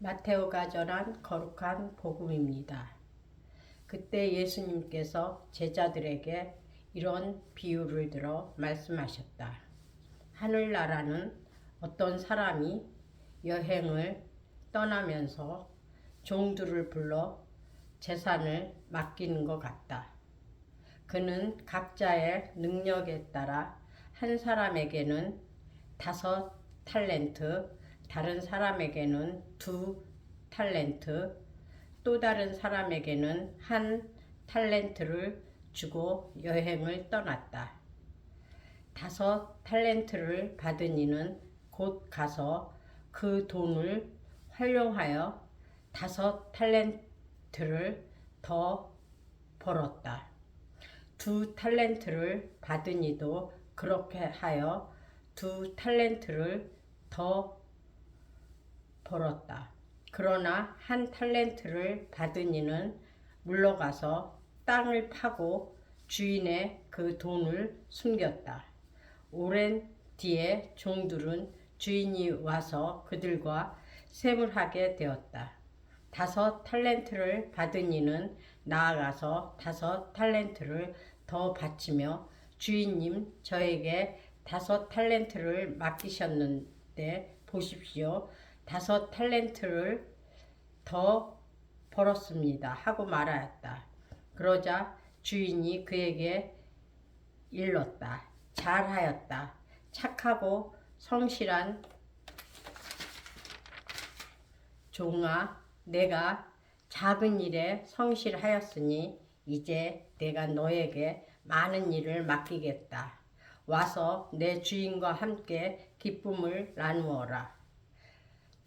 마테오가 전한 거룩한 복음입니다. 그때 예수님께서 제자들에게 이런 비유를 들어 말씀하셨다. 하늘나라는 어떤 사람이 여행을 떠나면서 종들을 불러 재산을 맡기는 것 같다. 그는 각자의 능력에 따라 한 사람에게는 다섯 탈렌트, 다른 사람에게는 두 탈렌트, 또 다른 사람에게는 한 탈렌트를 주고 여행을 떠났다. 다섯 탈렌트를 받은 이는 곧 가서 그 돈을 활용하여 다섯 탈렌트를 더 벌었다. 두 탈렌트를 받은 이도 그렇게 하여 두 탈렌트를 더 벌었다. 그러나 한 탈렌트를 받은 이는 물러가서 땅을 파고 주인의 그 돈을 숨겼다. 오랜 뒤에 종들은 주인이 와서 그들과 세물하게 되었다. 다섯 탈렌트를 받은 이는 나아가서 다섯 탈렌트를 더 바치며 주인님 저에게 다섯 탈렌트를 맡기셨는데 보십시오. 다섯 탈렌트를 더 벌었습니다. 하고 말하였다. 그러자 주인이 그에게 일렀다. 잘하였다. 착하고 성실한 종아, 내가 작은 일에 성실하였으니 이제 내가 너에게 많은 일을 맡기겠다. 와서 내 주인과 함께 기쁨을 나누어라.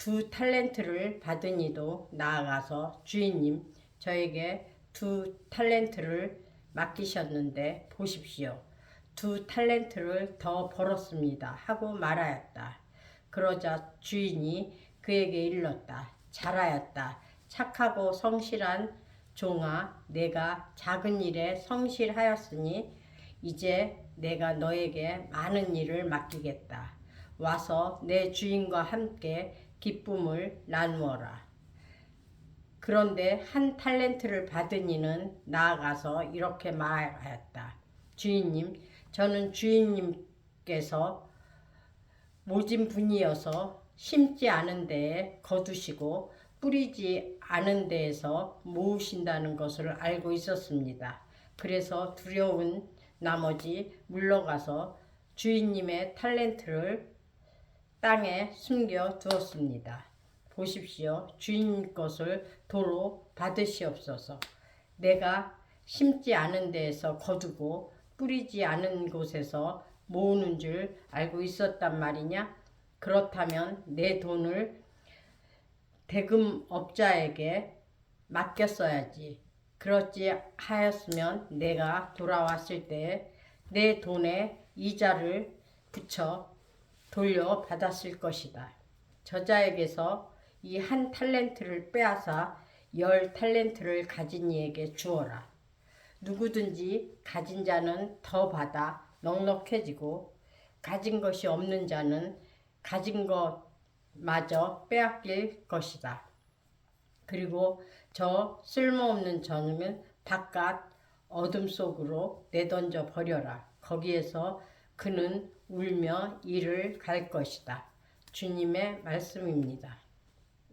두 탈렌트를 받은 이도 나아가서 주인님 저에게 두 탈렌트를 맡기셨는데 보십시오. 두 탈렌트를 더 벌었습니다. 하고 말하였다. 그러자 주인이 그에게 일렀다. 잘하였다. 착하고 성실한 종아, 내가 작은 일에 성실하였으니 이제 내가 너에게 많은 일을 맡기겠다. 와서 내 주인과 함께 기쁨을 나누어라. 그런데 한 탈렌트를 받은 이는 나아가서 이렇게 말하였다. 주인님, 저는 주인님께서 모진 분이어서 심지 않은 데에 거두시고 뿌리지 않은 데에서 모으신다는 것을 알고 있었습니다. 그래서 두려운 나머지 물러가서 주인님의 탈렌트를 땅에 숨겨 두었습니다. 보십시오. 주인 것을 도로 받으시옵소서. 내가 심지 않은 데에서 거두고 뿌리지 않은 곳에서 모으는 줄 알고 있었단 말이냐? 그렇다면 내 돈을 대금업자에게 맡겼어야지. 그렇지 하였으면 내가 돌아왔을 때 내 돈에 이자를 붙여 돌려 받았을 것이다. 저자에게서 이 한 탈렌트를 빼앗아 열 탈렌트를 가진 이에게 주어라. 누구든지 가진 자는 더 받아 넉넉해지고 가진 것이 없는 자는 가진 것마저 빼앗길 것이다. 그리고 저 쓸모없는 저는 바깥 어둠 속으로 내던져 버려라. 거기에서 그는 울며 이를 갈 것이다. 주님의 말씀입니다.